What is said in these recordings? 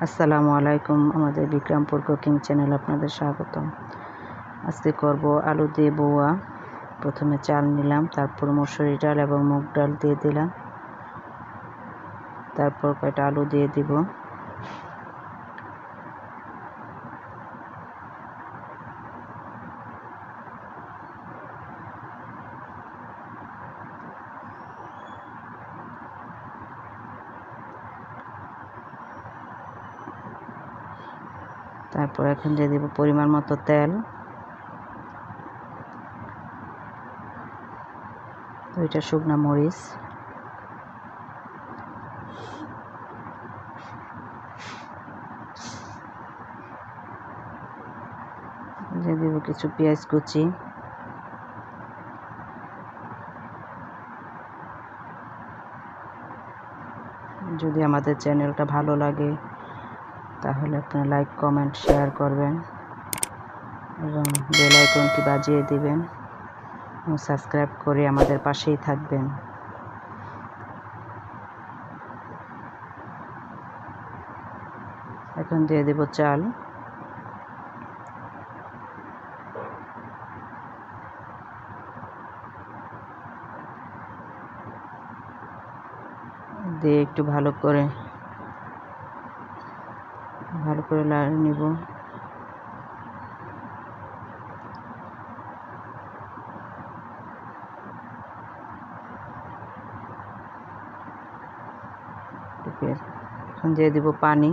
আসসালামু আলাইকুম, আমাদের বিক্রমপুর কুকিং চ্যানেল আপনাদের স্বাগতম। আজকে করব আলু দিয়ে বৌয়া। প্রথমে চাল নিলাম, তারপর মসুরি ডাল এবং মুগ ডাল দিয়ে দিলাম। তারপর কয়টা আলু দিয়ে দিব। তারপর এখন দিয়ে দেব পরিমাণ মতো তেল। দুইটা শুকনো মরিচ। দিয়ে দেব কিছু পেঁয়াজ কুচি। যদি আমাদের চ্যানেলটা ভালো লাগে তাহলে আপনারা লাইক কমেন্ট শেয়ার করবেন এবং বেল আইকনটি বাজিয়ে দিবেন এবং সাবস্ক্রাইব করে আমাদের পাশেই থাকবেন। এখন দিয়ে দেব চাল। দিয়ে একটু ভালো করে করে লাগিয়ে নিব। দিয়ে দিব পানি।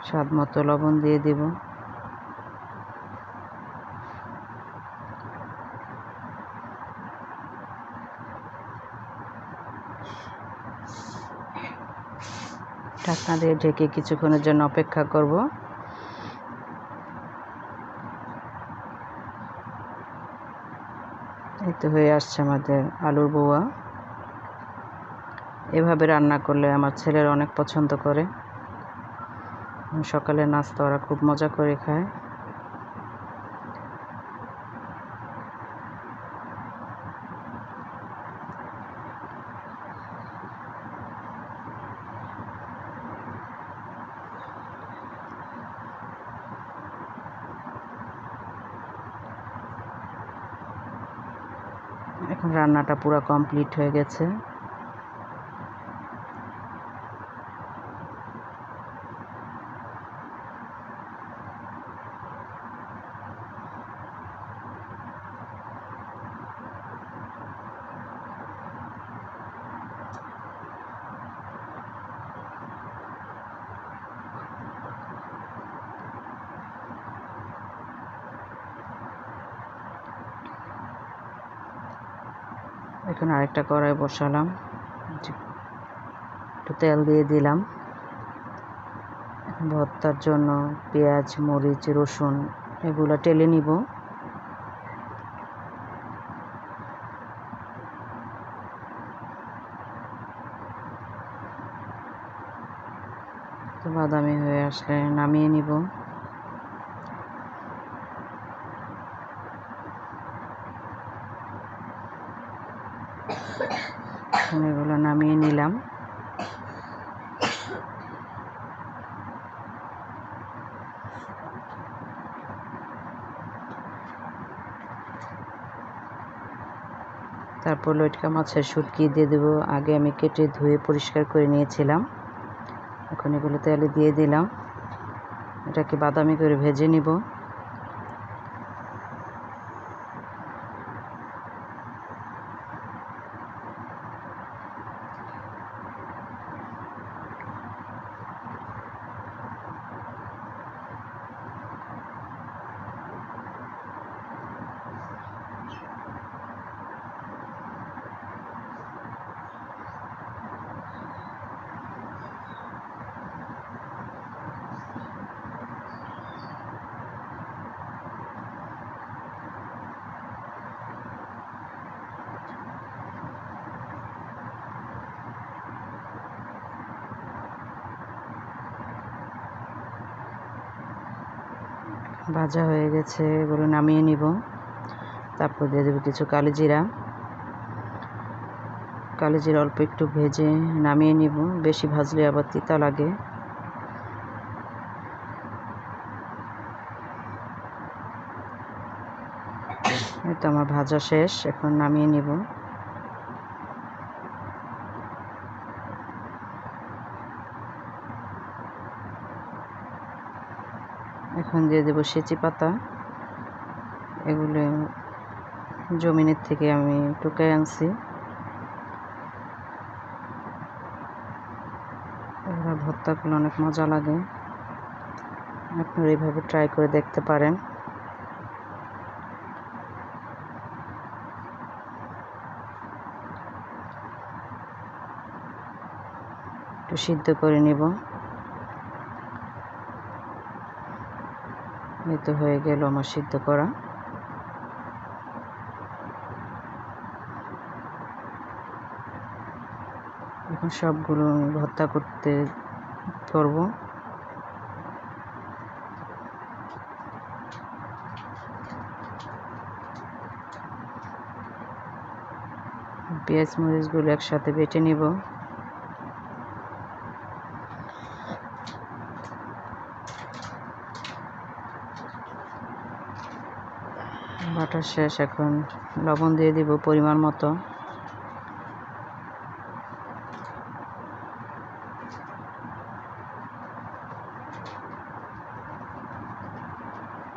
স্বাদ মতো লবণ দিয়ে দিব। ঢাকনা দিয়ে ঢেকে কিছুক্ষণের জন্য অপেক্ষা করব। এই তো হয়ে আসছে আমাদের আলুর বোয়া। এভাবে রান্না করলে আমার ছেলের অনেক পছন্দ করে। সকালে নাস্তা ওরা খুব মজা করে খায়। এখন রান্নাটা পুরো কমপ্লিট হয়ে গেছে। এখন আরেকটা কড়াই বসালাম। একটু তেল দিয়ে দিলাম। ভর্তার জন্য পেঁয়াজ, মরিচ, রসুন এগুলো টেলে নিব। বাদামি হয়ে আসলে নামিয়ে নিব এগুলো নামিয়ে নিলাম তারপর লটকা মাছের শুটকি দিয়ে দেবো। আগে আমি কেটে ধুয়ে পরিষ্কার করে নিয়েছিলাম। এখন এগুলো তেলে দিয়ে দিলাম। এটাকে বাদামি করে ভেজে নিব। ভাজা হয়ে গেছে, এগুলো নামিয়ে নিব। তারপর দিয়ে দেবো কিছু কালি জিরা। কালি জিরা অল্প একটু ভেজে নামিয়ে নিব। বেশি ভাজলে আবার তিতা লাগে। এই তো আমার ভাজা শেষ, এখন নামিয়ে নিব। এখন দিয়ে দেবো সেচি পাতা। এগুলো জমিনের থেকে আমি টুকাই আনছি। এগুলো ভর্তা করলে অনেক মজা লাগে। আপনারা এইভাবে ট্রাই করে দেখতে পারেন। একটু সিদ্ধ করে নিব। তো হয়ে গেল আমার সিদ্ধ করা। এখন সবগুলো আমি ভর্তা করতে করব পেঁয়াজ মরিচগুলো একসাথে বেটে নিব বাটা শেষ, এখন লবণ দিয়ে দিব পরিমাণ মতো।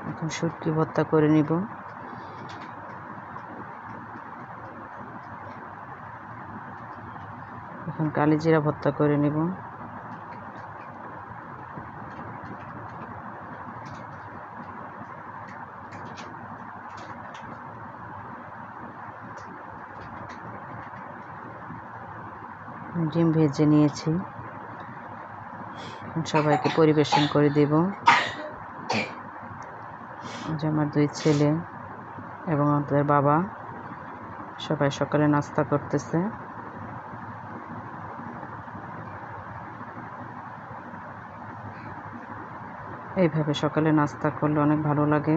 এখন শুটকি ভর্তা করে নিব। এখন কালি জিরা ভর্তা করে নিব। ডিম ভেজে নিয়েছি। সবাইকে পরিবেশন করে দেব। যে আমার দুই ছেলে এবং আমাদের বাবা। সবাই সকালে নাস্তা করতেছে। এইভাবে সকালে নাস্তা করলে অনেক ভালো লাগে।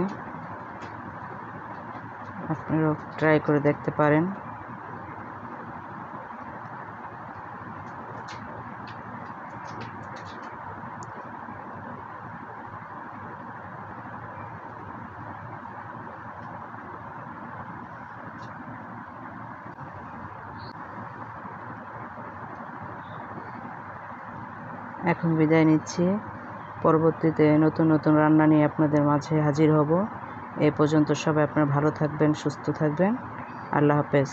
আপনারাও ট্রাই করে দেখতে পারেন। এখন বিদায় নিচ্ছি। পরবর্তীতে নতুন নতুন রান্না নিয়ে আপনাদের মাঝে হাজির হব। এই পর্যন্ত সবাই আপনারা ভালো থাকবেন, সুস্থ থাকবেন। আল্লাহ হাফেজ।